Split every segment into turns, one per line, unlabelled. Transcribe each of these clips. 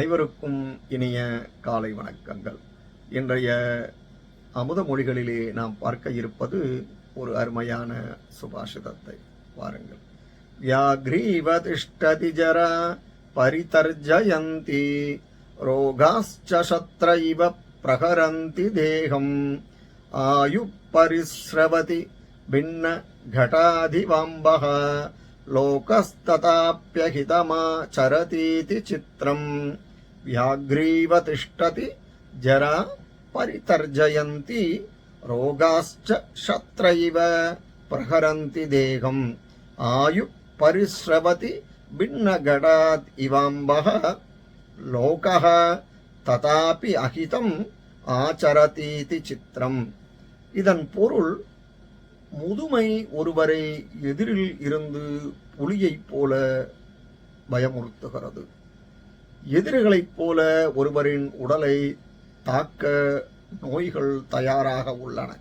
அனைவருக்கும் இனிய காலை வணக்கங்கள் இன்றைய அமுத மொழிகளிலே நாம் பார்க்க இருப்பது ஒரு அருமையான சுபாஷிதத்தை வாருங்கள் வியாக்ரீவதிஷ்டதி ஜரா பரிதர்ஜயந்தி ரோகாஸ்ச சத்ர இவ பிரகரந்தி தேகம் ஆயு பரிஸ்ரவதி பின்ன घटाधिवाम्बः लोकस्तथाप्यहितमाचरतीति चित्रम् व्याघ्रीव तिष्ठति जरा परितर्जयन्ति रोगाश्च शत्र इव प्रहरन्ति देहम् आयुः परिस्रवति भिन्नघटात् इवाम्बः लोकः ததாபி அகிதம் ஆச்சரதீதி சித்திரம் இதன் பொருள் முதுமை ஒருவரை எதிரில் இருந்து புலியைப் போல பயமுறுத்துகிறது எதிரிகளைப் போல ஒருவரின் உடலை தாக்க நோய்கள் தயாராக உள்ளன.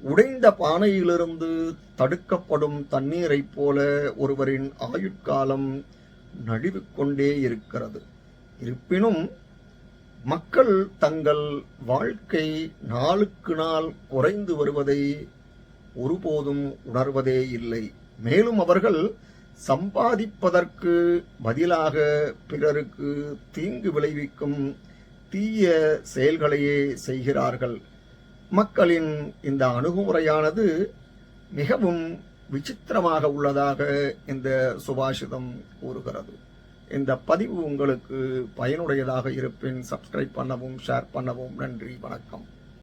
உடைந்த பானையிலிருந்து தடுக்கப்படும் தண்ணீரைப் போல ஒருவரின் ஆயுட்காலம் நழுவிக்கொண்டே இருக்கிறது. இருப்பினும் மக்கள் தங்கள் வாழ்க்கை நாளுக்கு நாள் குறைந்து வருவதை ஒருபோதும் உணர்வதே இல்லை. மேலும் அவர்கள் சம்பாதிப்பதற்கு பதிலாக பிறருக்கு தீங்கு விளைவிக்கும் தீய செயல்களையே செய்கிறார்கள். மக்களின் இந்த அணுகுமுறையானது மிகவும் விசித்திரமாக உள்ளதாக இந்த சுபாஷிதம் கூறுகிறது. இந்த பதிவு உங்களுக்கு பயனுடையதாக இருப்பின் சப்ஸ்கிரைப் பண்ணவும் ஷேர் பண்ணவும் நன்றி வணக்கம்.